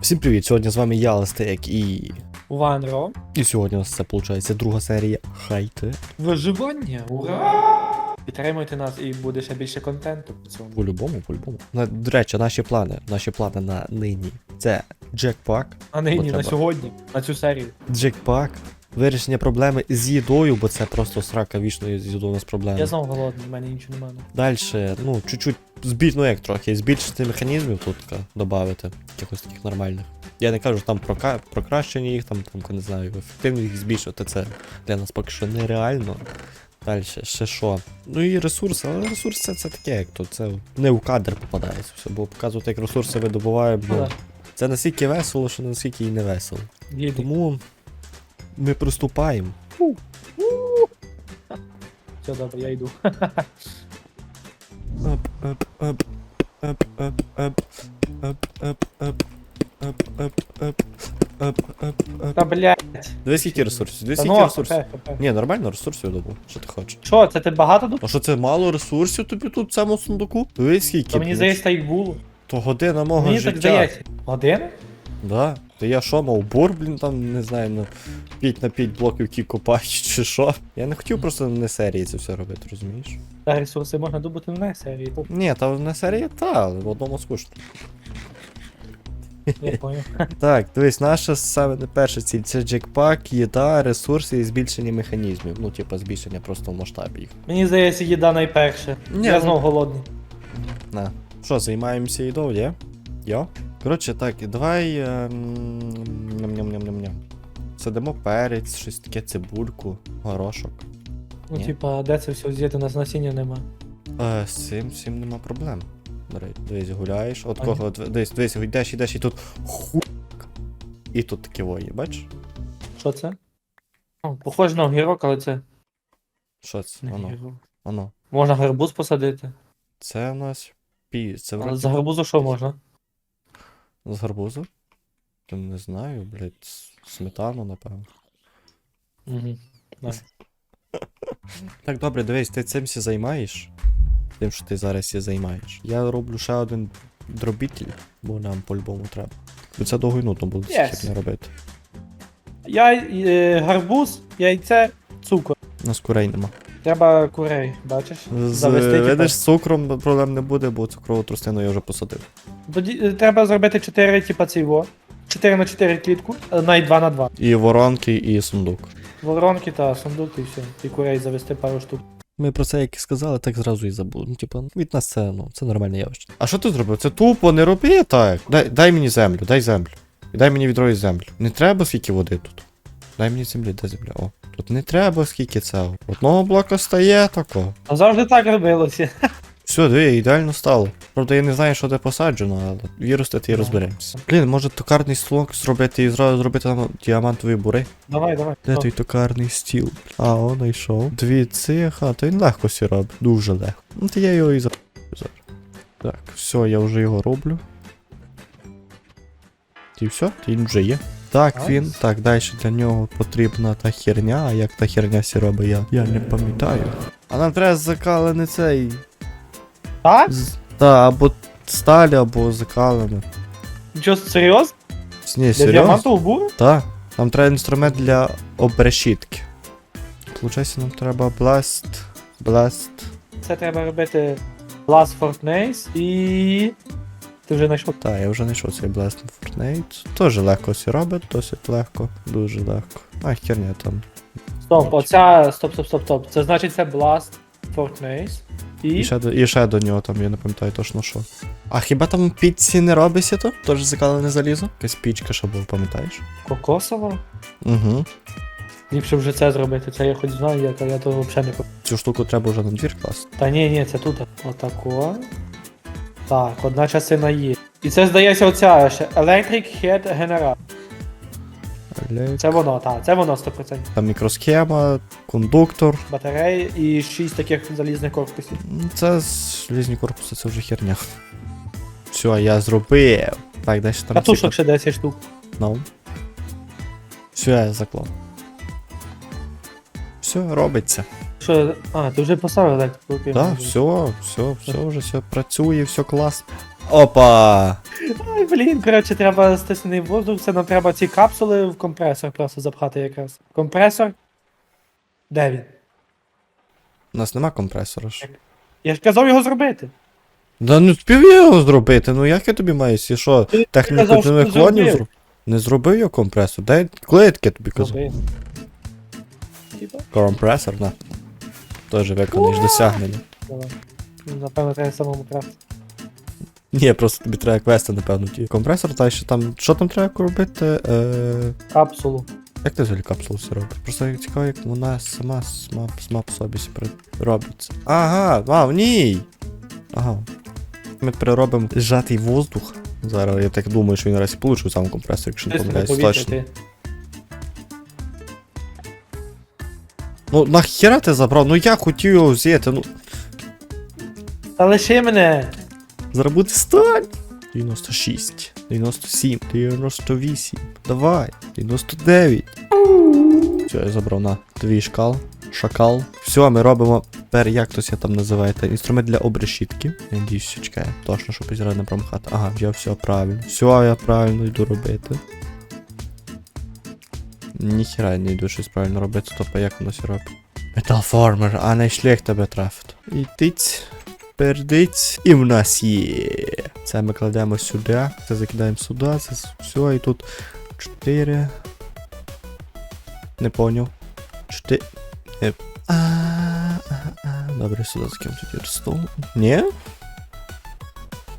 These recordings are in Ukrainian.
Всім привіт! Сьогодні з вами я, Ластек, і. Ванро. І сьогодні у нас це виходить друга серія Хайте. Виживання. Ура! Підтримуйте нас і буде ще більше контенту по цьому. По-любому, по-любому. До речі, наші плани. Наші плани на нині. Це джекпак. А нині, на сьогодні, на цю серію. Джекпак. Вирішення проблеми з їдою, бо це просто срака вічної з їдою у нас проблема. Я знову голодний, в мене нічого немає. Далі, ну, чуть-чуть збіль, ну як трохи, збільшити механізмів тут додати, якихось таких нормальних. Я не кажу там про прокращення їх, там, там, не знаю, ефективність їх збільшити, це для нас поки що нереально. Далі, ще що. Ну і ресурси, але ресурси це, це таке, як то, це не у кадр попадається все, бо показувати, як ресурси видобуваємо, Ну, ну, це настільки весело, що настільки і не весело. Тому ми приступаємо. Все, добре, я йду. Та блять. Дивись, скільки ресурсів. Дивись, скільки ресурсів. Ні, нормально ресурсів я. Що ти хочеш? Що, це ти багато тут? А що це мало ресурсів тобі тут в цьому сундуку? Дивись, скільки. Та мені блядь. здається, так було. То година мого Мені так здається. Година? Да. То я що, мав бур, блін, там, не знаю, на 5 на 5 блоків кі копач, чи що? Я не хотів просто не серії це все робити, розумієш? Та ресурси можна добути не серії. Ні, та не серія, та, в одному скучно. Я поняв. Так, дивись, наша саме не перша ціль це джекпак, їда, ресурси і збільшення механізмів. Ну, типа, збільшення просто в масштабі їх. Мені здається, їда найперше. Ні, Я ну- знову голодний. На. Що, займаємося їдою, є? Йо? Коротше, так, давай. ем, Ням-ням-ням-ням-ням. Садимо перець, щось таке, цибульку, горошок. Ну, Ні. типа, де це все взяти, у нас насіння нема. Е, з цим всім нема проблем. Речі, дивись, гуляєш. От А кого, от, дивись, дивись, йдеш, йдеш, і тут хук. І тут таке воє, бачиш? Що це? О, похоже на огірок, але це Що це? не Воно, огірок. воно. Можна гарбуз посадити. Це у нас пі. Це Але вроді з гарбузу що можна? З гарбузу? Та не знаю, блядь, сметану, напевно. Угу. Так, добре, дивись, ти цим всі займаєш. Тим, що ти зараз всі займаєш. Я роблю ще один дробітель, бо нам по-любому треба. Бо це довго нудно буде Yes. херня робити. Я е, гарбуз, яйце, цукор. У нас курей нема. Треба курей, бачиш? З, Завести, видиш, з цукром проблем не буде, бо цукрову тростину я вже посадив. Тоді е, треба зробити 4, типа цього. 4 на 4 клітку, е, навіть 2 на 2. І воронки, і сундук. Воронки та сундук і все. І курей завести пару штук. Ми про це як і сказали, так зразу і забули. Ну, типа, від нас це, ну, це нормальне явище. А що ти зробив? Це тупо, не роби так. Дай, дай мені землю, дай землю. І дай мені відро із землю. Не треба скільки води тут. Дай мені землі, дай земля. О. Тут не треба скільки це. Одного блока стає тако. А завжди так робилося. Все, диви, ідеально стало. Правда, я не знаю, що де посаджено, але вірустити і розберемося. Блін, може токарний слог зробити і зразу зробити там діамантові бури. Давай, давай. Де той токарний стіл? А, он знайшов. Дві цих, а то він легко сі робить. Дуже легко. Ну то я його і зараз. Так, все, я вже його роблю. І все, він вже є. Так, він. Так, далі для нього потрібна та херня, а як та херня сі робить, я, я не пам'ятаю. А нам треба закалений цей. Так? З... Та, або сталь, або закалений. Нічого, серйозно? Ні, Для серйозно? діамантового? Так, нам треба інструмент для обрешітки. Получається, нам треба Blast. Blast. Це треба робити Last Fortnite і. Ти вже знайшов. Так, я вже знайшов цей Blast на Fortnite. Теж легко все робить, досить легко, дуже легко. А, херня там. Стоп, оця. Стоп, стоп, стоп, стоп. Це значить це Blast Fortnite. І. І ще, до- і ще до нього там, я не пам'ятаю точно що. А хіба там піці не робиться то? Тож закалене залізо? Якась пічка, що була, пам'ятаєш? Кокосова? Угу. Ліпше вже це зробити, це я хоч знаю, як, а я то взагалі не пам'ятаю. Цю штуку треба вже на двір класти. Та ні, ні, це тут. Отако. Так, одна частина є. І це здається оця ще Electric Head Generator. Але Це воно, так, це воно 100%. Там мікросхема, кондуктор. Батареї і 6 таких залізних корпусів. Ну, Це з желізні корпуси, це вже херня. Все, я зробив. Так, далі там. Катушок ще 10 штук. Ну. Все, я заклав. Все, робиться. Що, а, ти вже поставив окей, Так, можу. все, все, все, вже все працює, все клас. Опа! Ай, блін, коротше, треба стиснений воздух, це нам треба ці капсули в компресор просто запхати якраз. Компресор. Де він? У нас нема компресора ж. Я ж казав його зробити. Да не спів я його зробити, ну як я тобі маю, якщо що, Ти техніку казав, що ти клонів зробив. зробив? Не зробив я компресор. Дай, коли тобі казав? Зроби. Типа, Компресор, на. Тоже виконаєш досягнення. давай. Ну, Напевно, треба самому красти. Ні, просто тобі треба квести, напевно, ті. Компресор, та ще там. Що там треба робити? Е... Капсулу. Як ти взагалі капсулу все робить? Просто цікаво, як вона сама сама, сама по собі робиться. Ага, а, в ній! Ага. Ми переробимо зжатий воздух. Зараз я так думаю, що він раз і получив сам компресор, якщо не помиляюсь точно. Ну нахера ти забрав? Ну я хотів його взяти, ну. Та лиши мене! Зараз буде стань. 96, 97, 98. Давай. 99. Все, я забрав на твій шкал. Шакал. Все, ми робимо. Тепер як то це там називаєте? Інструмент для обрешітки. Я надіюсь, все чекає. Точно, щоб зараз не промахати. Ага, вже все правильно. Все, я правильно йду робити. Ніхера не йду щось правильно робити, тобто як воно все робить. Металформер, а не шлях тебе трафить. І тиць. Пердиць. І в нас є. Це ми кладемо сюди. Це закидаємо сюди. Це все. І тут 4. Не поняв. 4. А, а. Добре, сюди закинемо тоді стол. Ні?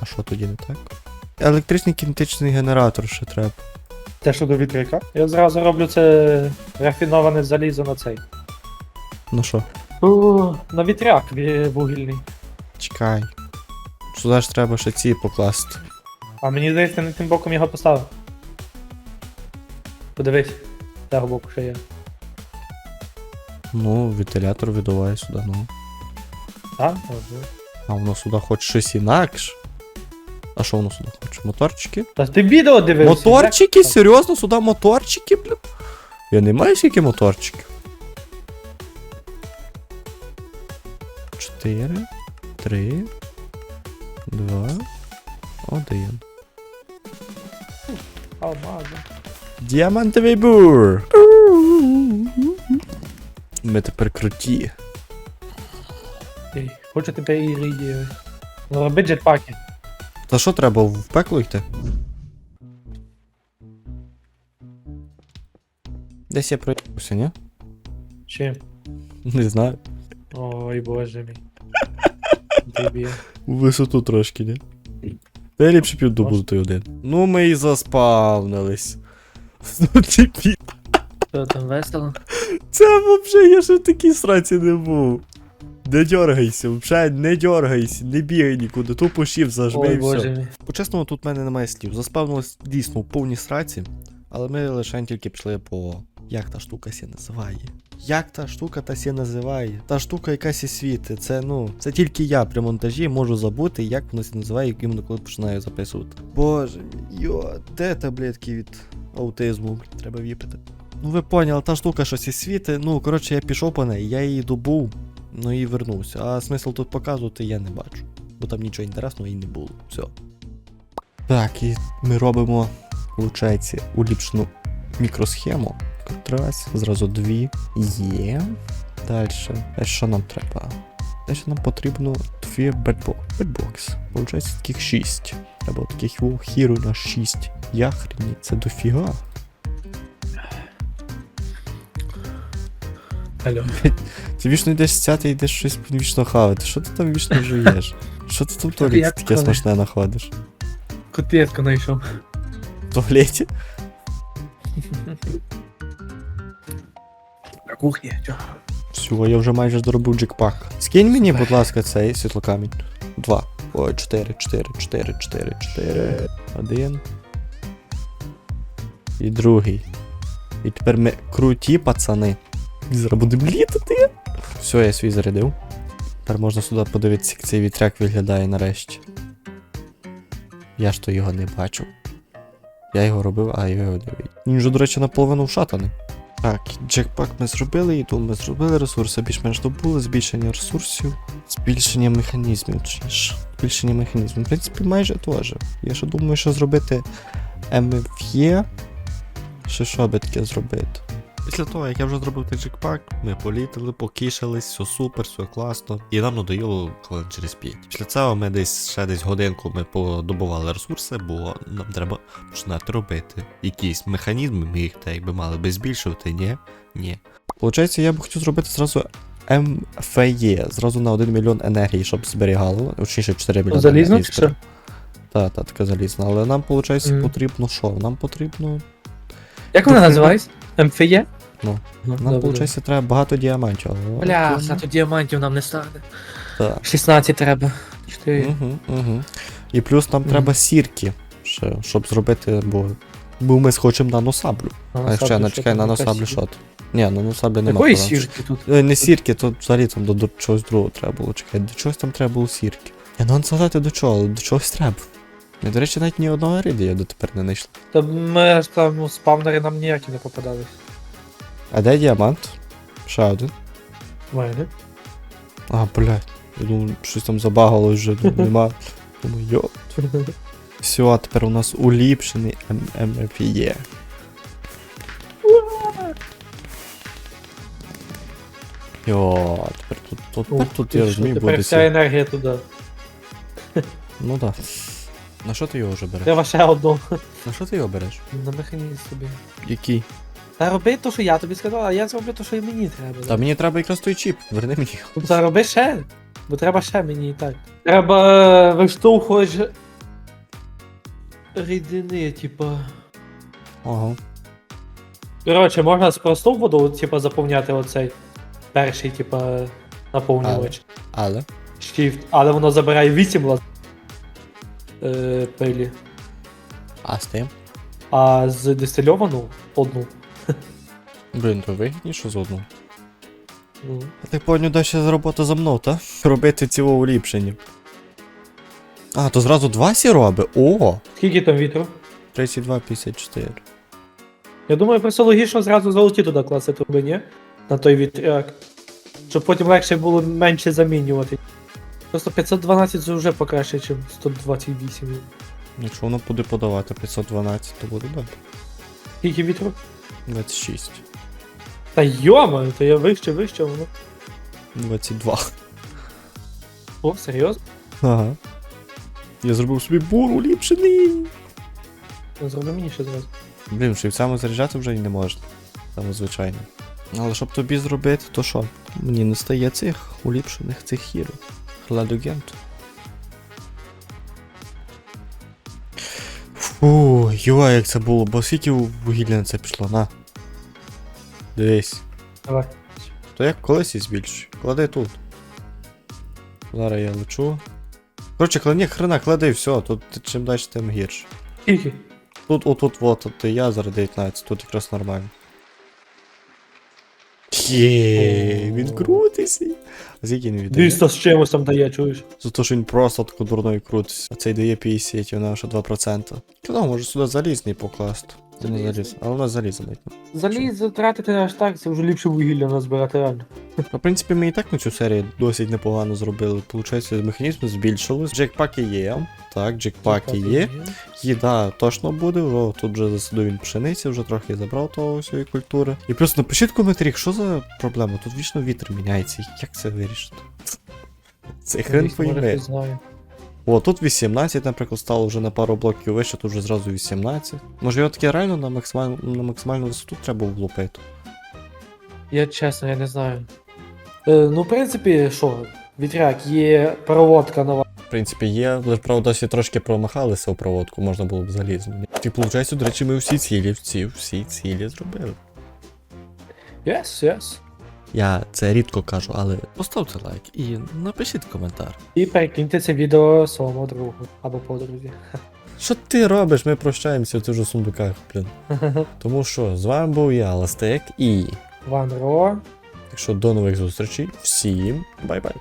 А що тоді не так? Електричний кінетичний генератор ще треба. Те, що до вітряка. Я зразу роблю це рафіноване залізо на цей. Ну що? О, на вітряк вугільний. Чекай. Сюди ж треба ще ці покласти. А мені здається, не тим боком його поставив. Подивись, з того боку ще є. Ну, вентилятор видуває сюди, ну. Так? Ага. А воно сюди хоче щось інакше. А що воно сюди хоче? Моторчики? Та ти відео дивився? Моторчики? як? Серйозно, сюди моторчики, блін? Я не маю скільки моторчиків. Чотири, три, два, один. Алмази. Діамантовий бур. Ми тепер круті. Ей, Хочу тебе і рідію. Ну роби джетпаки. Та що треба в пекло йти? Десь я проїбався, ні? Чим? Не знаю. Ой боже мій. Тобі. У висоту трошки, ні? Та я ліпше піду буду той один. Ну ми і заспавнились. Ну типі. Що там весело? Це взагалі я ще в такій сраці не був. Не дергайся, взагалі не дергайся, не бігай нікуди, тупо шів зажми Ой і все. мій. По-чесному, тут в мене немає слів. Заспавнилось дійсно в повній сраці, але ми лише тільки пішли по. Як та штука сі називає? Як та штука та сі називає? Та штука якась і світить. Це ну, це тільки я при монтажі можу забути, як воно сі називає, іменно коли починаю записувати. Боже мій, йо, де таблетки від аутизму? Треба випити. Ну ви поняли, та штука щось і світить. Ну, коротше, я пішов по неї, я її добув, ну і вернувся. А смисл тут показувати я не бачу. Бо там нічого інтересного і не було. Все. Так, і ми робимо, виходить, уліпшену мікросхему. Раз, зразу дві. Є. Далі. А що нам треба? Далі нам потрібно дві бедбо... бедбокс. Получається таких шість. Треба таких хіру на шість. Яхрені, це дофіга. Алло. Ти вічно йдеш сяти і йдеш щось вічно хавати. Що ти там вічно жуєш? Що ти там в туалеті таке смачне знаходиш? Котлетку знайшов. В туалеті? Кухні. Чо? Все, я вже майже доробив джекпак. Скинь мені, будь ласка, цей світлокамінь. Два. Ой, чотири, чотири, чотири, чотири, чотири. Один. І другий. І тепер ми круті пацани. Зараз будемо літати. Все, я свій зарядив. Тепер можна сюди подивитися, як цей вітряк виглядає нарешті. Я ж то його не бачу. Я його робив, а його не. Він же, до речі, наполовину вшатаний. Так, джекпак ми зробили, і ми зробили ресурси, більш-менш добули, збільшення ресурсів, збільшення механізмів, точніше. збільшення механізмів. В принципі, майже теж. Я ще думаю, що зробити МФЄ. Ще що би таке зробити? Після того, як я вже зробив той джекпак, ми політали, покішались, все супер, все класно. І нам надоїло хвилин через 5. Після цього ми десь ще десь годинку ми подобували ресурси, бо нам треба починати робити якісь механізми, ми їх так якби мали би збільшувати, ні? Ні. Получається, я б хотів зробити зразу МФЄ, зразу на 1 мільйон енергії, щоб зберігало, точніше 4 мільйони. Залізно чи що? Так, так, така залізна. Але нам, виходить, Мгм. потрібно що? Нам потрібно. Як вона Тут називається? МФЄ? Ну, Ну, Нам, добре. виходить, треба багато діамантів. але- Бля, то діамантів нам не стане. Так. 16 треба. 4. Угу, угу. І плюс нам Мгм. треба сірки, ще, щоб зробити, бо, бо ми схочемо наносаблю. А ще начекай, наносаблю що? то? Ні, наносаблі нема. Якої куди. сіжки тут? Е, Не сірки, то взагалі там до, до чогось другого треба було. Чекай, до чогось там треба було сірки. Я ну згадати до чого, але до чогось треба. Ми, до речі, навіть ні одного рідія дотепер не знайшли. Та ми ж там ну, спавнери нам ніякі не попадались. А де діамант? Ще один. В мене. А, блядь. Я думаю, щось там забагало вже, думаю, нема. Думаю, йо. Все, а тепер у нас уліпшений МФЄ. Йо, тепер тут, тут, тут я розумію, Тепер вся енергія туди. Ну так. На що ти його вже береш? Треба ще одну. На що ти його береш? На механізм собі. Який? Та роби то, що я тобі сказав, а я зроблю то, що і мені треба. Та мені треба якраз той чіп, верни мені його. Ну, Та роби ще. Бо треба ще мені і так. Треба виштовхувач рідини, типа. Ага. Коротше, можна з просту воду, типа, заповняти оцей перший, типа, наповнювач. Але. Shift, але воно забирає 8 лаз... е, пилі. А з тим? А з дистильовану одну. Блін, то вигідніше з одного. Ну. Я так поняв, далі робота за мною, та? Робити ціло уліпшення. А, то зразу два сіроби? О! Скільки там вітру? 32,54. Я думаю, просто логічно зразу золоті туди класти труби, ні? На той вітряк. Щоб потім легше було менше замінювати. Просто 512 це вже покраще, ніж 128. Якщо воно буде подавати 512, то буде добре. Скільки вітру? 26. Та йома, то я вище, вище воно. 22. О, серйозно? Ага. Я зробив собі бур уліпшений. Ну, Зроби мені ще зразу. Блін, в заряджати вже і не можна. Саме звичайно. Але щоб тобі зробити, то що? Мені не стає цих уліпшених цих хірів. Хладогент. Фу, йо, як це було, бо скільки вугілля на це пішло, на. Дивись. Давай. То як колись і збільшуй. Клади тут. Зараз я лечу. Коротше, клади, ні, хрена, клади, все, тут чим далі, тим гірше. Скільки? Тут, отут, вот, от і я зараз 19, тут якраз нормально. Є, він крутиться. А скільки він віддає? 200 з чимось там дає, чуєш? За те, що він просто тако дурною крутиться. А цей дає 50, і вона вже 2%. Чудово, може сюди залізний покласти. Це не заліз. Але у нас залізо навіть. Заліз тратити аж так, це вже ліпше вугілля назбирати реально. Ну, в принципі, ми і так на цю серію досить непогано зробили. Получається, механізм збільшилось. Джекпаки є. Так, джекпаки є. Їда точно буде, о, тут вже засадив він пшениці, вже трохи забрав того всієї культури. І плюс напишіть в коментарях, що за проблема? Тут вічно вітер міняється. Як це вирішити? Це хрен пойме. О, тут 18, наприклад, стало вже на пару блоків вище, тут вже зразу 18. Може його таке реально на, максималь... на максимальну висоту треба влупити? Я чесно, я не знаю. Е, ну, в принципі, що, вітряк, є проводка нова. В принципі, є, але правда досі трошки промахалися у проводку, можна було б залізно. І виходить, до речі, ми всі цілі, всі, всі цілі зробили. Yes, yes. Я це рідко кажу, але поставте лайк і напишіть коментар. І перекиньте це відео своєму другу або подрузі. Що ти робиш? Ми прощаємося в тих же сундуках, блін. Тому що з вами був я, Ластек, і Ван Ро. Так що до нових зустрічей, всім бай-бай.